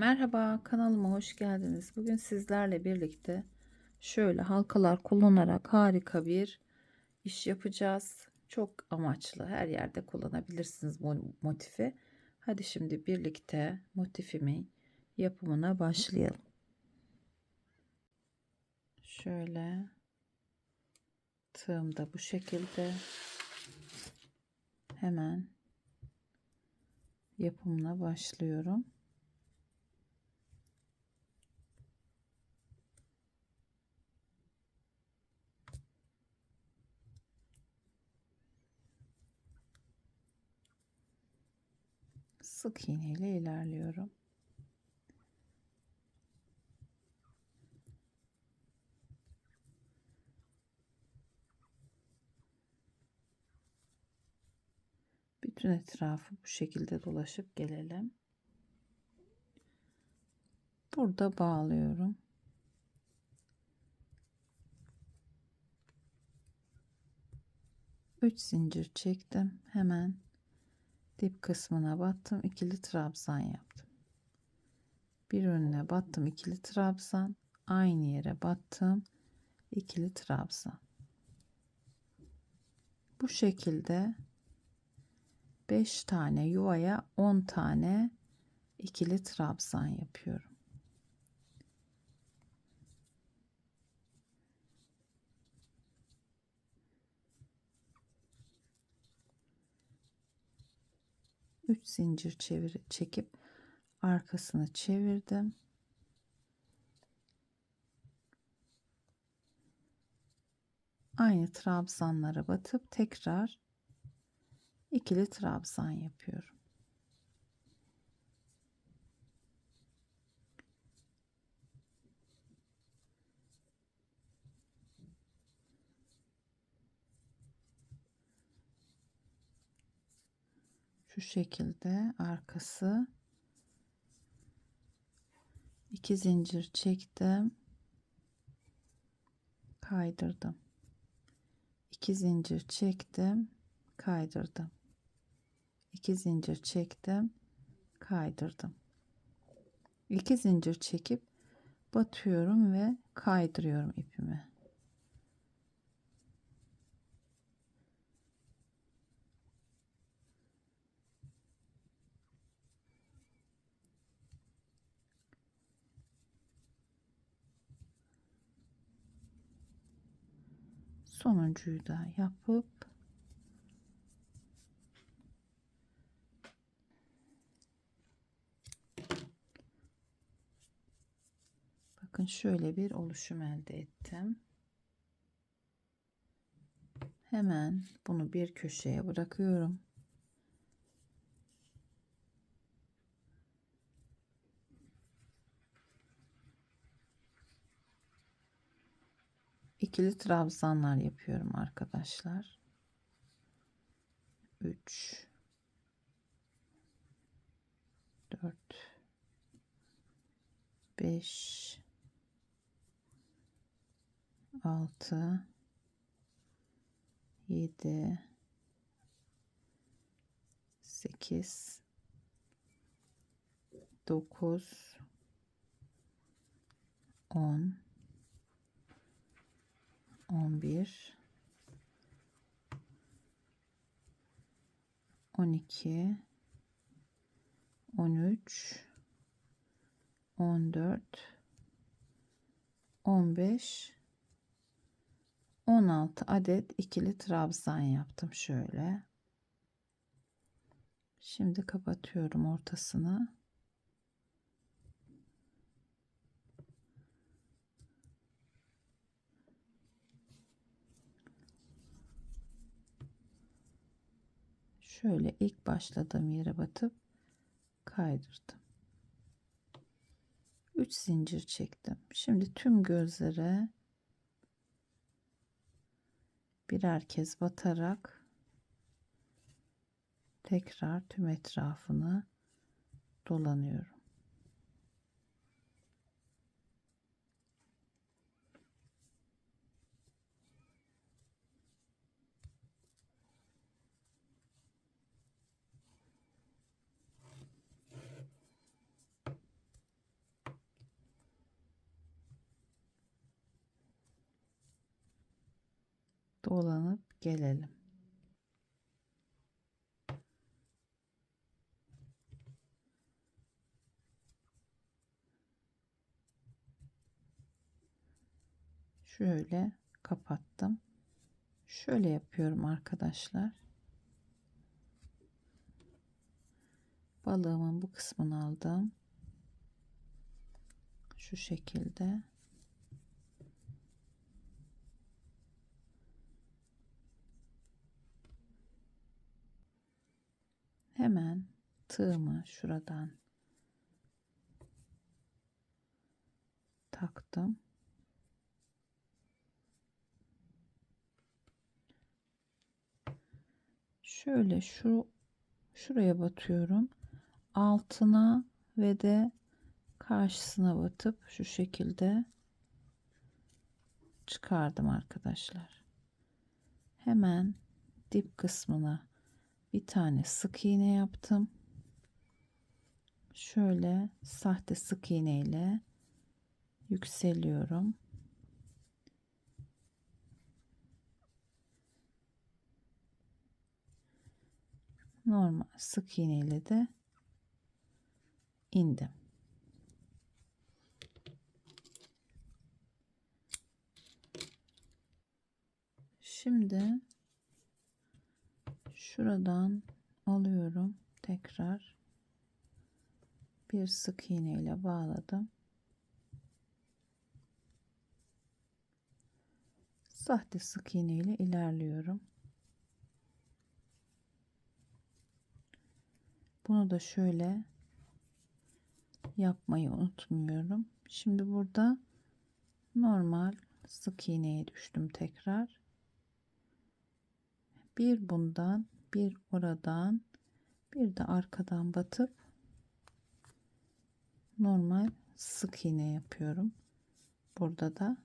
Merhaba kanalıma hoş geldiniz. Bugün sizlerle birlikte şöyle halkalar kullanarak harika bir iş yapacağız. Çok amaçlı her yerde kullanabilirsiniz bu motifi. Hadi şimdi birlikte motifimin yapımına başlayalım. Şöyle tığım da bu şekilde hemen yapımına başlıyorum. Sık iğne ile ilerliyorum. Bütün etrafı bu şekilde dolaşıp gelelim. Burada bağlıyorum. Üç zincir çektim. Hemen dip kısmına battım ikili trabzan yaptım. Bir önüne battım ikili trabzan. Aynı yere battım ikili trabzan. Bu şekilde 5 tane yuvaya 10 tane ikili trabzan yapıyorum Üç zincir çevir çekip arkasını çevirdim. Aynı trabzanlara batıp tekrar ikili trabzan yapıyorum. Şu şekilde arkası iki zincir çektim kaydırdım. İki zincir çektim kaydırdım. İki zincir çektim kaydırdım. İki zincir çekip batıyorum ve kaydırıyorum ipimi sonuncuyu da yapıp bakın şöyle bir oluşum elde ettim. Hemen bunu bir köşeye bırakıyorum. İkili trabzanlar yapıyorum arkadaşlar. 3 4 5 6 7 8 9 10 11 12 13 14 15 16 adet ikili trabzan yaptım şöyle. Şimdi kapatıyorum ortasını. Şöyle ilk başladığım yere batıp kaydırdım. 3 zincir çektim. Şimdi tüm gözlere birer kez batarak tekrar tüm etrafını dolanıyorum. Dolanıp gelelim. Şöyle kapattım. Şöyle yapıyorum arkadaşlar. Balığımın bu kısmını aldım. Şu şekilde. Hemen tığımı şuradan taktım. Şöyle şu şuraya batıyorum. Altına ve de karşısına batıp şu şekilde çıkardım arkadaşlar. Hemen dip kısmına bir tane sık iğne yaptım. Şöyle sahte sık iğne ile yükseliyorum. Normal sık iğne ile de indim. Şimdi şuradan alıyorum tekrar bir sık iğne ile bağladım. Sahte sık iğne ile ilerliyorum. Bunu da şöyle yapmayı unutmuyorum. Şimdi burada normal sık iğneye düştüm tekrar. Bir bundan, bir oradan, bir de arkadan batıp normal sık iğne yapıyorum. Burada da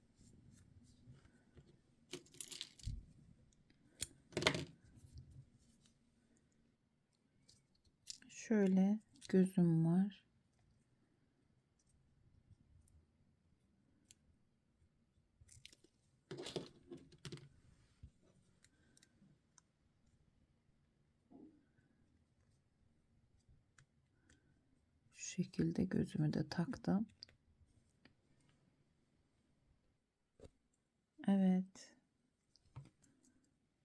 şöyle gözüm var. Şu şekilde gözümü de taktım. Evet.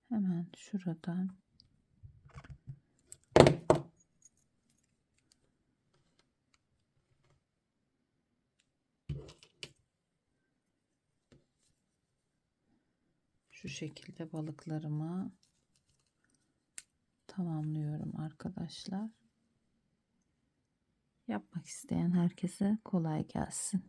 Hemen şuradan şu şekilde balıklarımı tamamlıyorum arkadaşlar. Yapmak isteyen herkese kolay gelsin.